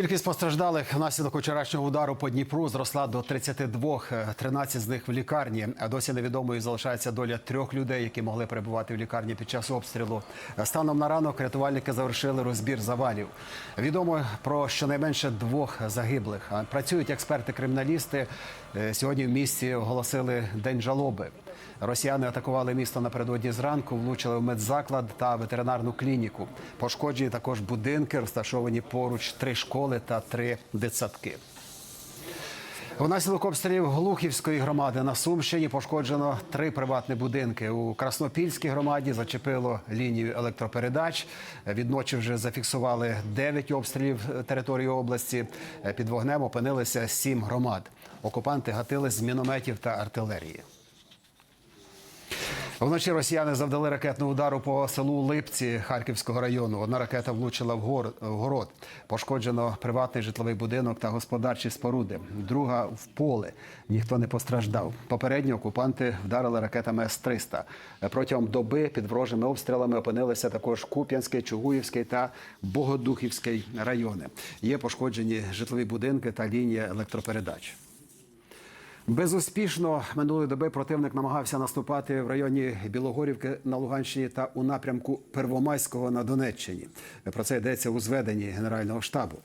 Кількість постраждалих внаслідок вчорашнього удару по Дніпру зросла до 32, е, 13 з них в лікарні. Досі невідомою залишається доля трьох людей, які могли перебувати в лікарні під час обстрілу. Станом на ранок рятувальники завершили розбір завалів. Відомо про щонайменше двох загиблих. Працюють експерти-криміналісти. Е, Сьогодні в місті оголосили день жалоби. Росіяни атакували місто напередодні зранку, влучили в медзаклад та ветеринарну клініку. Пошкоджені також будинки, розташовані поруч три школи та три дитсадки. Внаслідок обстрілів Глухівської громади на Сумщині пошкоджено три приватні будинки. У Краснопільській громаді зачепило лінію електропередач. Відночі вже зафіксували 9 обстрілів території області. Під вогнем опинилися сім громад. Окупанти гатили з мінометів та артилерії. Вночі росіяни завдали ракетного удару по селу Липці Харківського району. Одна ракета влучила в гор- город. Пошкоджено приватний житловий будинок та господарчі споруди. Друга в поле. Ніхто не постраждав. Попередньо окупанти вдарили ракетами С-300. Протягом доби під ворожими обстрілами опинилися також Куп'янський, Чугуївський та Богодухівський райони. Є пошкоджені житлові будинки та лінія електропередач. Безуспішно минулої доби противник намагався наступати в районі Білогорівки на Луганщині та у напрямку Первомайського на Донеччині. Про це йдеться у зведенні Генерального штабу.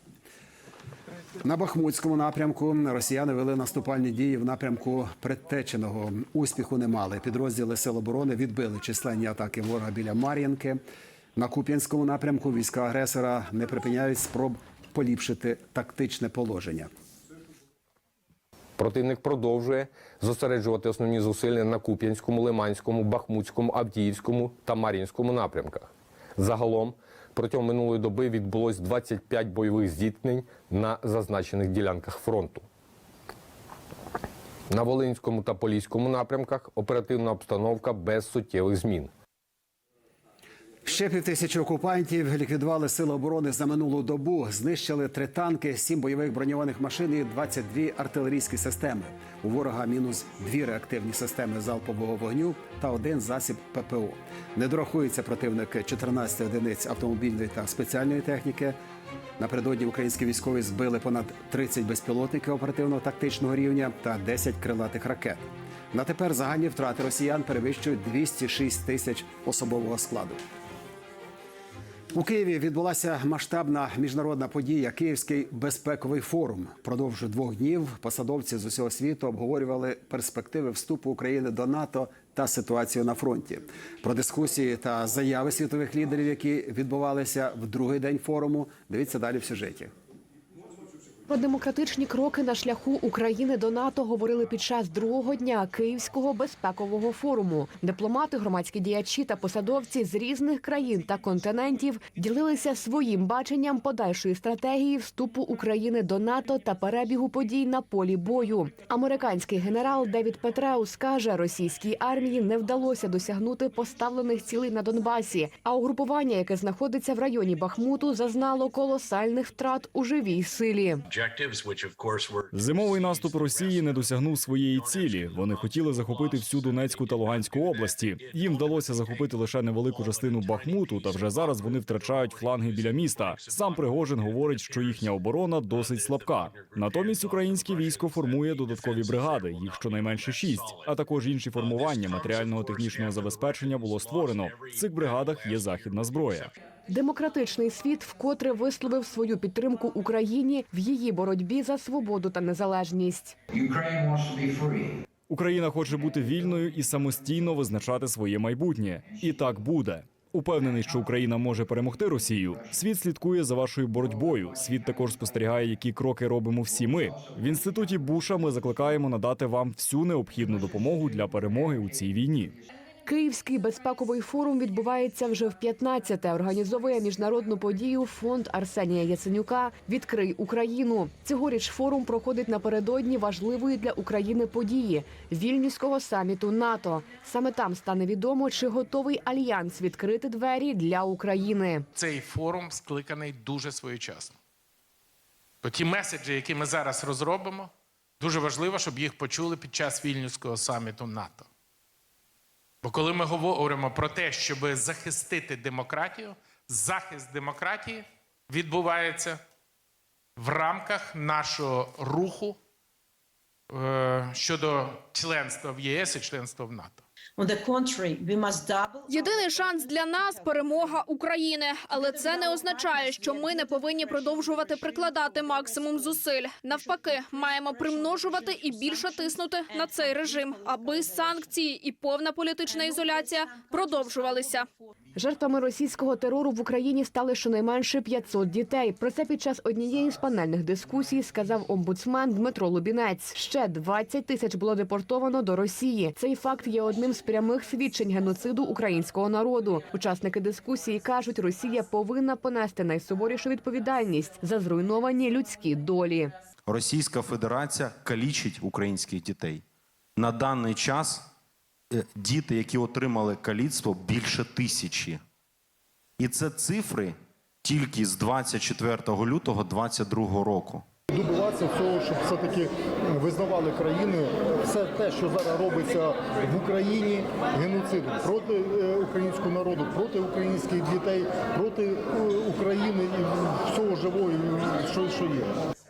На Бахмутському напрямку росіяни вели наступальні дії в напрямку Предтеченого. Успіху не мали. Підрозділи Сил оборони відбили численні атаки ворога біля Мар'їнки. На Куп'янському напрямку війська агресора не припиняють спроб поліпшити тактичне положення. Противник продовжує зосереджувати основні зусилля на Куп'янському, Лиманському, Бахмутському, Авдіївському та Мар'їнському напрямках. Загалом протягом минулої доби відбулось 25 бойових зіткнень на зазначених ділянках фронту. На Волинському та Поліському напрямках оперативна обстановка без суттєвих змін. Ще півтисячі окупантів ліквідували сили оборони за минулу добу. Знищили три танки, сім бойових броньованих машин і 22 артилерійські системи. У ворога мінус дві реактивні системи залпового вогню та один засіб ППО. Не дорахується противник 14 одиниць автомобільної та спеціальної техніки. Напередодні українські військові збили понад 30 безпілотників оперативно-тактичного рівня та 10 крилатих ракет. На тепер загальні втрати росіян перевищують 206 тисяч особового складу. У Києві відбулася масштабна міжнародна подія Київський безпековий форум. Продовж двох днів посадовці з усього світу обговорювали перспективи вступу України до НАТО та ситуацію на фронті. Про дискусії та заяви світових лідерів, які відбувалися в другий день форуму. Дивіться далі в сюжеті. Про демократичні кроки на шляху України до НАТО говорили під час другого дня Київського безпекового форуму. Дипломати, громадські діячі та посадовці з різних країн та континентів ділилися своїм баченням подальшої стратегії вступу України до НАТО та перебігу подій на полі бою. Американський генерал Девід Петреус каже, російській армії не вдалося досягнути поставлених цілей на Донбасі. А угрупування, яке знаходиться в районі Бахмуту, зазнало колосальних втрат у живій силі. Зимовий наступ Росії не досягнув своєї цілі. Вони хотіли захопити всю Донецьку та Луганську області. Їм вдалося захопити лише невелику частину Бахмуту, та вже зараз вони втрачають фланги біля міста. Сам Пригожин говорить, що їхня оборона досить слабка. Натомість українське військо формує додаткові бригади, їх щонайменше шість, а також інші формування матеріального технічного забезпечення було створено. В цих бригадах є західна зброя. Демократичний світ вкотре висловив свою підтримку Україні в її боротьбі за свободу та незалежність. Україна хоче бути вільною і самостійно визначати своє майбутнє. І так буде. Упевнений, що Україна може перемогти Росію. Світ слідкує за вашою боротьбою. Світ також спостерігає, які кроки робимо всі ми. В інституті Буша ми закликаємо надати вам всю необхідну допомогу для перемоги у цій війні. Київський безпековий форум відбувається вже в 15-те. Організовує міжнародну подію фонд Арсенія Яценюка Відкрий Україну. Цьогоріч форум проходить напередодні важливої для України події вільнюського саміту НАТО. Саме там стане відомо, чи готовий альянс відкрити двері для України. цей форум скликаний дуже своєчасно. То ті меседжі, які ми зараз розробимо, дуже важливо, щоб їх почули під час вільнюського саміту НАТО. Бо коли ми говоримо про те, щоб захистити демократію, захист демократії відбувається в рамках нашого руху е, щодо членства в ЄС і членства в НАТО. On the contrary, we must double Єдиний шанс для нас перемога України, але це не означає, що ми не повинні продовжувати прикладати максимум зусиль. Навпаки, маємо примножувати і більше тиснути на цей режим, аби санкції і повна політична ізоляція продовжувалися. Жертвами російського терору в Україні стали щонайменше 500 дітей. Про це під час однієї з панельних дискусій сказав омбудсмен Дмитро Лубінець. Ще 20 тисяч було депортовано до Росії. Цей факт є одним з прямих свідчень геноциду українського народу. Учасники дискусії кажуть, Росія повинна понести найсуворішу відповідальність за зруйновані людські долі. Російська Федерація калічить українських дітей. На даний час е, діти, які отримали каліцтво, більше тисячі. І це цифри тільки з 24 лютого 2022 року. Добиватися цього, щоб все-таки визнавали країни все те, що зараз робиться в Україні, геноцидом проти е, українського народу, проти українських дітей, проти е, України і всього живого, що, що є.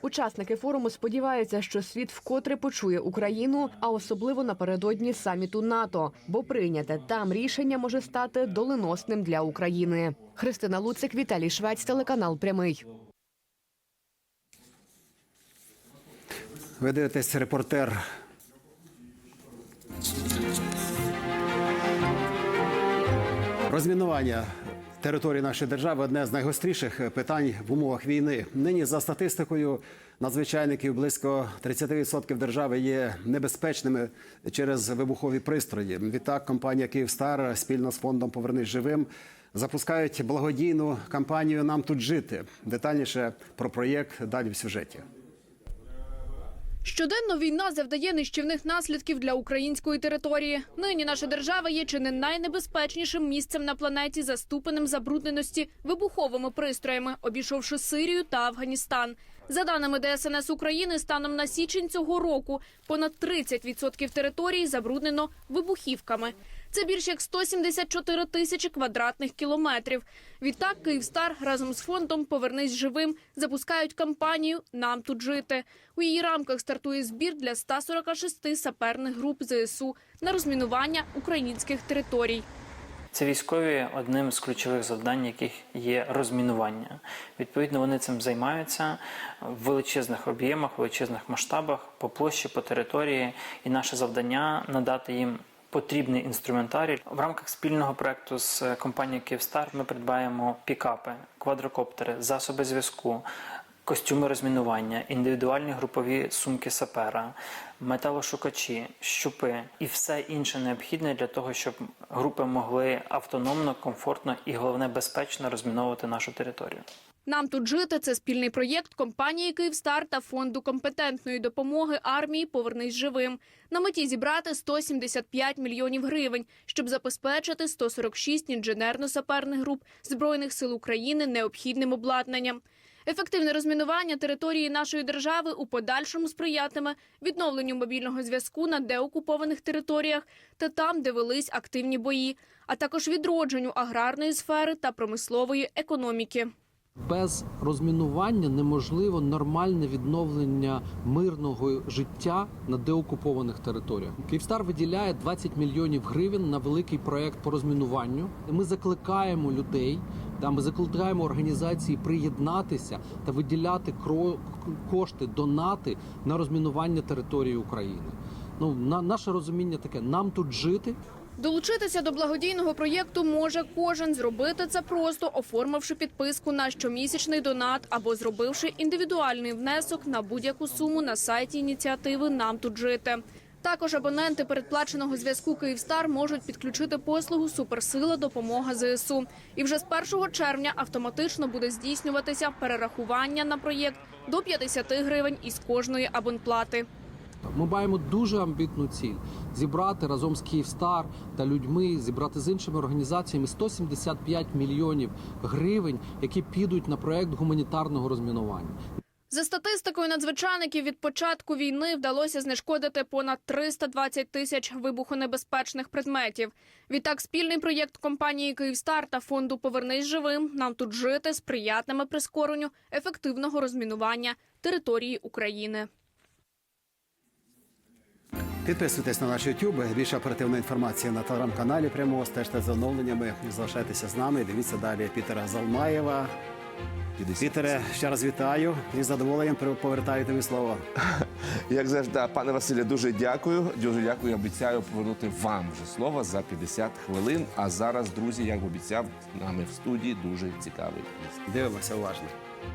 Учасники форуму сподіваються, що світ вкотре почує Україну, а особливо напередодні саміту НАТО, бо прийняте там рішення може стати доленосним для України. Христина Луцик, Віталій Швець, телеканал Прямий. Ви дивитесь репортер. Розмінування території нашої держави одне з найгостріших питань в умовах війни. Нині за статистикою надзвичайників близько 30% держави є небезпечними через вибухові пристрої. Відтак компанія Київстар спільно з фондом Повернись живим запускають благодійну кампанію Нам тут жити. Детальніше про проєкт далі в сюжеті. Щоденно війна завдає нищівних наслідків для української території. Нині наша держава є чи не найнебезпечнішим місцем на планеті за ступенем забрудненості вибуховими пристроями, обійшовши Сирію та Афганістан. За даними ДСНС України, станом на січень цього року понад 30% території забруднено вибухівками. Це більш як 174 тисячі квадратних кілометрів. Відтак Київстар разом з фондом Повернись живим запускають кампанію Нам тут жити. У її рамках стартує збір для 146 саперних груп ЗСУ на розмінування українських територій. Це військові одним з ключових завдань, яких є розмінування. Відповідно, вони цим займаються в величезних об'ємах, величезних масштабах, по площі, по території. І наше завдання надати їм потрібний інструментарій. В рамках спільного проекту з компанією Київстар ми придбаємо пікапи, квадрокоптери, засоби зв'язку. Костюми розмінування, індивідуальні групові сумки сапера, металошукачі, щупи і все інше необхідне для того, щоб групи могли автономно, комфортно і головне безпечно розміновувати нашу територію. Нам тут жити це спільний проєкт компанії Київстар та фонду компетентної допомоги армії Повернись живим. На меті зібрати 175 мільйонів гривень, щоб забезпечити 146 інженерно-саперних груп збройних сил України необхідним обладнанням. Ефективне розмінування території нашої держави у подальшому сприятиме відновленню мобільного зв'язку на деокупованих територіях та там, де велись активні бої, а також відродженню аграрної сфери та промислової економіки. Без розмінування неможливо нормальне відновлення мирного життя на деокупованих територіях. Київстар виділяє 20 мільйонів гривень на великий проект по розмінуванню. Ми закликаємо людей, та ми закликаємо організації приєднатися та виділяти кошти, донати на розмінування території України. Ну на наше розуміння таке: нам тут жити. Долучитися до благодійного проєкту може кожен. Зробити це просто оформивши підписку на щомісячний донат або зробивши індивідуальний внесок на будь-яку суму на сайті ініціативи Нам тут жити. Також абоненти передплаченого зв'язку Київстар можуть підключити послугу Суперсила допомога ЗСУ. І вже з 1 червня автоматично буде здійснюватися перерахування на проєкт до 50 гривень із кожної абонплати. Ми маємо дуже амбітну ціль зібрати разом з Київстар та людьми, зібрати з іншими організаціями 175 мільйонів гривень, які підуть на проект гуманітарного розмінування. За статистикою надзвичайників, від початку війни вдалося знешкодити понад 320 тисяч вибухонебезпечних предметів. Відтак, спільний проєкт компанії «Київстар» та фонду «Повернись живим» «Нам тут жити» сприятиме прискоренню ефективного розмінування території України. Підписуйтесь на наш YouTube. Більше оперативної інформації на телеграм-каналі. Прямо стежте за оновленнями. Залишайтеся з нами. Дивіться далі Пітера Залмаєва. Пітере, ще раз вітаю і з задоволенням повертаю тобі слово. Як завжди, пане Василе, дуже дякую. Дуже дякую. Обіцяю повернути вам вже слово за 50 хвилин. А зараз, друзі, як обіцяв, нами в студії дуже цікавий. Дивимося уважно.